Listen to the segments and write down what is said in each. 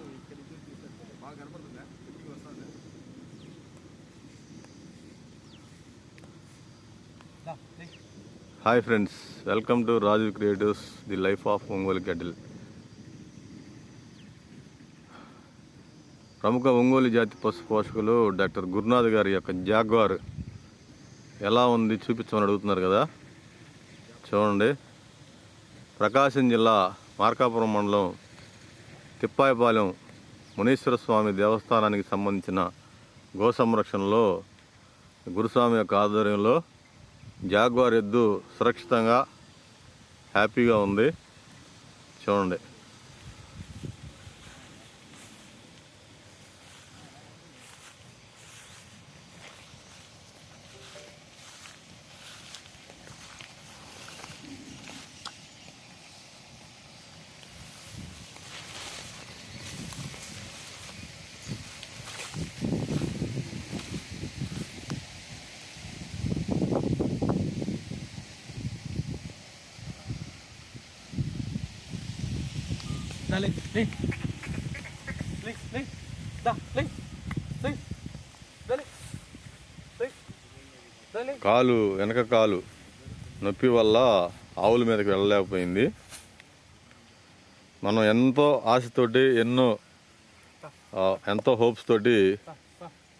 నుంచి బాగా కనపడుతుందా? ఇంటికి వస్తుంది. Hi friends welcome to Rajeev creatives the life of Ongole గడ్డల్. ప్రముఖ ఒంగోలు జాతి పశు పోషకులు డాక్టర్ గురునాథ్ గారి యొక్క జాగ్వార్ ఎలా ఉంది చూపించమని అడుగుతున్నారు కదా? చూడండి. ప్రకాశం జిల్లా మార్కాపురం మండలం తిప్పాయిపాలెం మునీశ్వర స్వామి దేవస్థానానికి సంబంధించిన గో సంరక్షణలో గురుస్వామి యొక్క ఆధ్వర్యంలో జాగ్వార్ ఎద్దు సురక్షితంగా హ్యాపీగా ఉంది. చూడండి. Dale, ven. Ven, ven. Da, ven. Ven. Dale. Ven. Dale. కాలు వెనక కాలు నొప్పి వల్ల ఆవుల మీదకి వెళ్ళలేకపోయింది మనం ఎంతో ఆశతోటి ఎన్నో ఎంతో హోప్స్ తోటి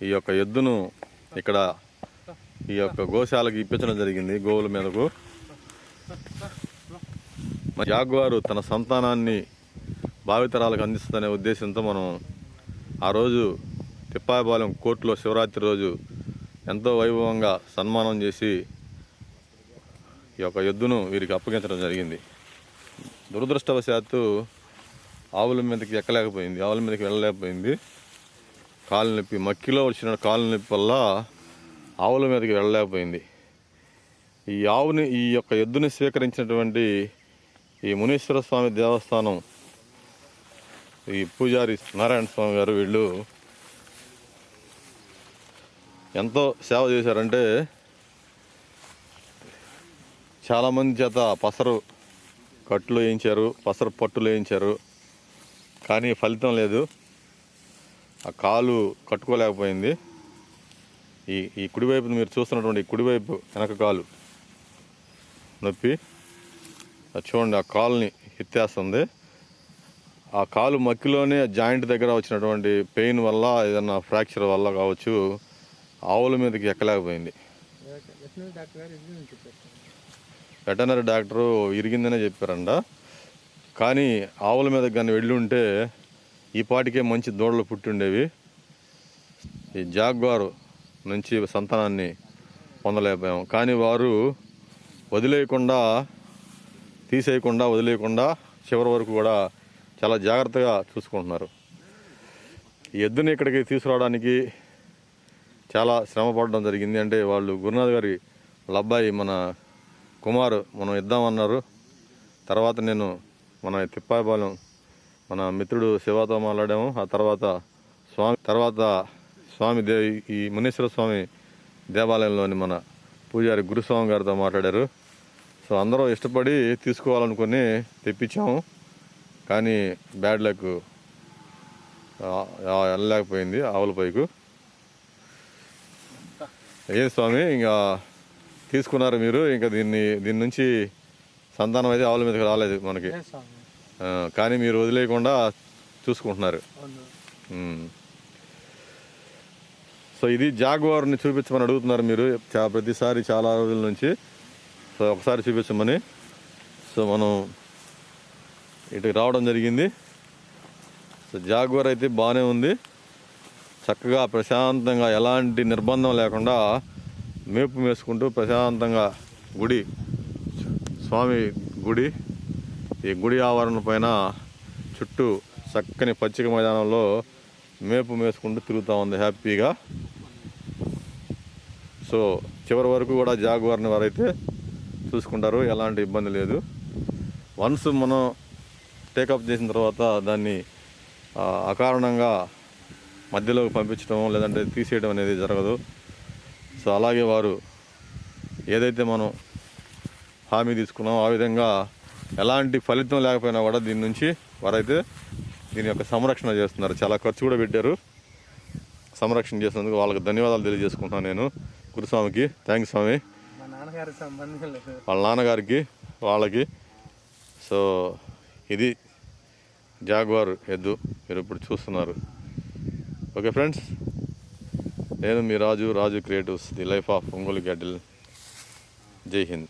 ఈ యొక్క ఎద్దును ఇక్కడ ఈ యొక్క గోశాలకు ఇప్పించడం జరిగింది గోవుల మీదకు జాగ్వారు తన సంతానాన్ని భావితరాలకు అందిస్తుందనే ఉద్దేశంతో మనం ఆ రోజు తిప్పాయపాలెం కోర్టులో శివరాత్రి రోజు ఎంతో వైభవంగా సన్మానం చేసి ఈ యొక్క ఎద్దును వీరికి అప్పగించడం జరిగింది. దురదృష్టవశాత్తు ఆవుల మీదకి ఎక్కలేకపోయింది ఆవుల మీదకి వెళ్ళలేకపోయింది. కాలు నొప్పి మక్కిలో వచ్చిన కాలు నొప్పి వల్ల ఆవుల మీదకి వెళ్ళలేకపోయింది. ఈ ఆవుని ఈ యొక్క ఎద్దుని స్వీకరించినటువంటి ఈ మునీశ్వర స్వామి దేవస్థానం ఈ పూజారి నారాయణ స్వామి గారు వీళ్ళు ఎంతో సేవ చేశారంటే చాలామంది చేత పసరు కట్లు వేయించారు పసరు పట్టులు వేయించారు. కానీ ఫలితం లేదు. ఆ కాలు కట్టుకోలేకపోయింది. ఈ ఈ కుడివైపు మీరు చూస్తున్నటువంటి ఈ కుడివైపు వెనక కాలు నొప్పి. అది చూడండి ఆ కాలుని ఎత్తేస్తుంది. ఆ కాలు మక్కిలోనే జాయింట్ దగ్గర వచ్చినటువంటి పెయిన్ వల్ల ఏదన్నా ఫ్రాక్చర్ వల్ల కావచ్చు ఆవుల మీదకి ఎక్కలేకపోయింది. వెటనరీ డాక్టరు ఇరిగిందనే చెప్పారంట. కానీ ఆవుల మీద కానీ వెళ్ళి ఉంటే ఈ పాటికే మంచి దూడలు పుట్టిండేవి. ఈ జాగ్వారు నుంచి సంతానాన్ని పొందలేకపోయాము కానీ వారు వదిలేయకుండా తీసేయకుండా వదిలేయకుండా చివరి వరకు కూడా చాలా జాగ్రత్తగా చూసుకుంటున్నారు. ఈ ఎద్దుని ఇక్కడికి తీసుకురావడానికి చాలా శ్రమ పడడం జరిగింది. అంటే వాళ్ళు గురునాథ్ గారి వాళ్ళ అబ్బాయి మన కుమార్ మనం ఇద్దామన్నారు. తర్వాత నేను మన తిప్పాయపాలెం మన మిత్రుడు శివతో మాట్లాడాము. ఆ తర్వాత స్వామి తర్వాత స్వామి దే ఈ మునీశ్వర స్వామి దేవాలయంలోని మన పూజారి గురుస్వామి గారితో మాట్లాడారు. సో అందరూ ఇష్టపడి తీసుకోవాలనుకుని తెప్పించాము. కానీ బ్యాడ్ లక్ వెళ్ళలేకపోయింది ఆవుల పైకు. ఏం స్వామి ఇంకా తీసుకున్నారు మీరు ఇంకా దీన్ని దీని నుంచి సంతానం అయితే ఆవుల మీదకి రాలేదు మనకి. కానీ మీరు వదిలేయకుండా చూసుకుంటున్నారు. సో ఇది జాగ్వార్ని చూపించమని అడుగుతున్నారు మీరు. ప్రతిసారి చాలా రోజుల నుంచి. సో ఒకసారి చూపించమని. సో మనం ఇటు రావడం జరిగింది. సో జాగ్వర్ అయితే బాగానే ఉంది. చక్కగా ప్రశాంతంగా ఎలాంటి నిర్బంధం లేకుండా మేపు మేసుకుంటూ ప్రశాంతంగా గుడి స్వామి గుడి ఈ గుడి ఆవరణ పైన చుట్టూ చక్కని పచ్చిక మైదానంలో మేపు మేసుకుంటూ తిరుగుతూ ఉంది హ్యాపీగా. సో చివరి వరకు కూడా జాగ్వార్ని వారైతే చూసుకుంటారు ఎలాంటి ఇబ్బంది లేదు. వన్స్ మనం టేకప్ చేసిన తర్వాత దాన్ని అకారణంగా మధ్యలోకి పంపించడం లేదంటే తీసేయడం అనేది జరగదు. సో అలాగే వారు ఏదైతే మనం హామీ తీసుకున్నామో ఆ విధంగా ఎలాంటి ఫలితం లేకపోయినా కూడా దీని నుంచి వారైతే దీని యొక్క సంరక్షణ చేస్తున్నారు. చాలా ఖర్చు కూడా పెట్టారు. సంరక్షణ చేసినందుకు వాళ్ళకి ధన్యవాదాలు తెలియజేసుకుంటున్నాను నేను గురుస్వామికి. థ్యాంక్స్ స్వామి. నాన్నగారికి సంబంధం లేదు. వాళ్ళ నాన్నగారికి వాళ్ళకి. సో ఇది జాగ్వార్ ఎద్దు మీరు ఇప్పుడు చూస్తున్నారు. ఓకే ఫ్రెండ్స్ నేను మీ Raju Raju creatives the life of Ongole cattle. జై హింద్.